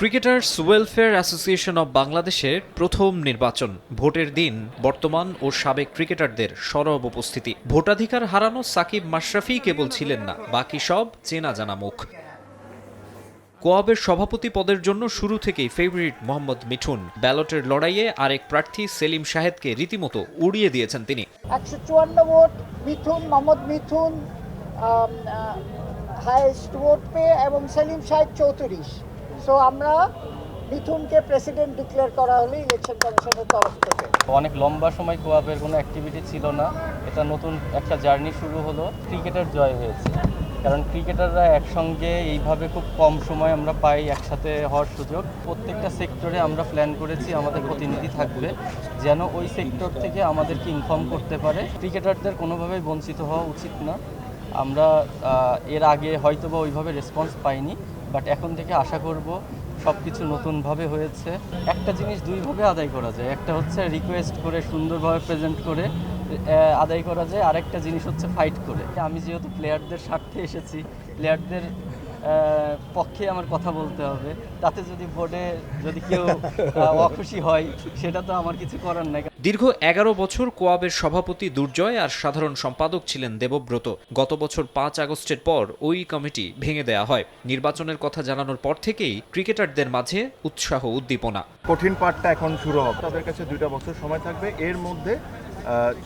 Cricketers welfare association of বাংলাদেশের প্রথম নির্বাচন, ভোটের দিন, বর্তমান ও সাবেক ক্রিকেটারদের সরব উপস্থিতি। ভোটাধিকার হারানো সাকিব মাশরাফি কেবল ছিলেন না, বাকি সব চেনা জানা মুখ। কোয়াবের সভাপতি পদের জন্য শুরু থেকেই ফেভারিট মোহাম্মদ মিঠুন। ব্যালটের লড়াইয়ে আরেক প্রার্থী সেলিম শাহেদকে রীতিমতো উড়িয়ে দিয়েছেন তিনি। একশো চুয়ান্ন vote Mithun Mohammad Mithun highest vote পেয়ে এবং সেলিম সাহেব চৌত্রিশ। সো আমরা মিথুনকে প্রেসিডেন্ট ডিক্লেয়ার করা হলো ইলেকশন কমিশনের তরফ থেকে। অনেক লম্বা সময় কোয়াবের কোনো অ্যাক্টিভিটি ছিল না। এটা নতুন একটা জার্নি শুরু হলো। ক্রিকেটের জয় হয়েছে। কারণ ক্রিকেটাররা একসঙ্গে এইভাবে খুব কম সময় আমরা পাই একসাথে হওয়ার সুযোগ। প্রত্যেকটা সেক্টরে আমরা প্ল্যান করেছি আমাদের প্রতিনিধি থাকবে, যেন ওই সেক্টর থেকে আমাদেরকে ইনফর্ম করতে পারে। ক্রিকেটারদের কোনোভাবেই বঞ্চিত হওয়া উচিত না। আমরা এর আগে হয়তো বা ওইভাবে রেসপন্স পাইনি বাট এখন থেকে আশা করব সব কিছু নতুনভাবে হয়েছে। একটা জিনিস দুইভাবে আদায় করা যায়। একটা হচ্ছে রিকোয়েস্ট করে, সুন্দরভাবে প্রেজেন্ট করে আদায় করা যায়। আরেকটা জিনিস হচ্ছে ফাইট করে। আমি যেহেতু প্লেয়ারদের স্বার্থে এসেছি প্লেয়ারদের পক্ষে আমার কথা বলতে হবে। তাতে যদি বোর্ডে যদি কেউ অখুশি হয় সেটা তো আমার কিছু করার নাই। দীর্ঘ এগারো বছর কোয়াবের সভাপতি দুর্জয় আর সাধারণ সম্পাদক ছিলেন দেবব্রত। গত বছর পাঁচ আগস্টের পর ওই কমিটি ভেঙে দেয়া হয়। নির্বাচনের কথা জানানোর পর থেকেই ক্রিকেটারদের মাঝে উৎসাহ উদ্দীপনা। কঠিন পাঠটা এখন শুরু হবে। তাদের কাছে দুইটা বছর সময় থাকবে। এর মধ্যে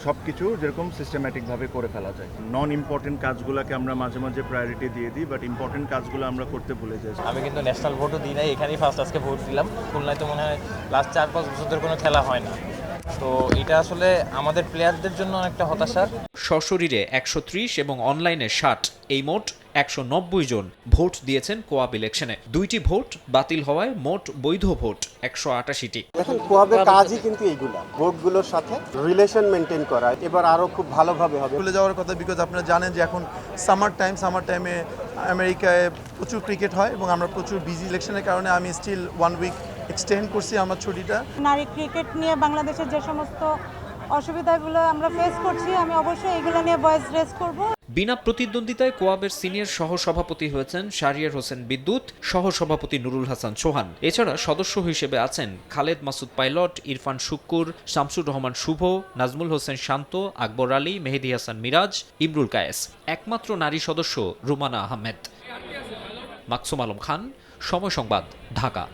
সব কিছু যেরকম সিস্টেম্যাটিকভাবে করে ফেলা যায়। নন ইম্পর্টেন্ট কাজগুলোকে আমরা মাঝে মাঝে প্রায়োরিটি দিয়ে দিই বাট ইম্পর্টেন্ট কাজগুলো আমরা করতে ভুলে যাই। আমি কিন্তু ন্যাশনাল ভোটও দিই নাই এখানেই ফার্স্ট আজকে ভোট দিলাম। খুলনায় তো মনে হয় লাস্ট চার পাঁচ বছর ধরে কোনো খেলা হয় না। তো এটা আসলে আমাদের প্লেয়ারদের জন্য অনেকটা হতাশার। সশরীরে একশো ত্রিশ এবং অনলাইনে ষাট এই মোট একশো নব্বই জন ভোট দিয়েছেন কোয়াব ইলেকশনে। দুইটি ভোট বাতিল হওয়ায় মোট বৈধ ভোট একশো আটাশিটি। দেখেন কোয়াবের কাজই কিন্তু এইগুলা বোর্ডগুলোর সাথে রিলেশন মেনটেন করা। এবার আরও খুব ভালোভাবে হবে। ভুলে যাওয়ার কথা বিকজ আপনারা জানেন যে এখন সামার টাইম সামার টাইমে আমেরিকায় প্রচুর ক্রিকেট হয় এবং আমরা প্রচুর বিজি ইলেকশনের কারণে আমি স্টিল ওয়ান উইক এক্সটেন্ড করছি আমার ছুটিটা। নারী ক্রিকেট নিয়ে বাংলাদেশের যে সমস্ত অসুবিধাগুলো আমরা ফেস করছি, আমি অবশ্যই এগুলো নিয়ে ভয়েস রেস করব। বিনা প্রতিদ্বন্দ্বিতায় কোয়াবের সিনিয়র সহসভাপতি হয়েছেন শারিয়ার হোসেন বিদ্যুৎ, সহসভাপতি নুরুল হাসান সোহান এছাড়া সদস্য হিসেবে আছেন খালেদ মাসুদ পাইলট, ইরফান শুক্কুর, শামসুর রহমান শুভ, নাজমুল হোসেন শান্ত, আকবর আলী, মেহেদি হাসান মিরাজ, ইমরুল কায়েস। একমাত্র নারী সদস্য রুমানা আহমেদ। মাকসুম আলম খান, সময় সংবাদ, ঢাকা।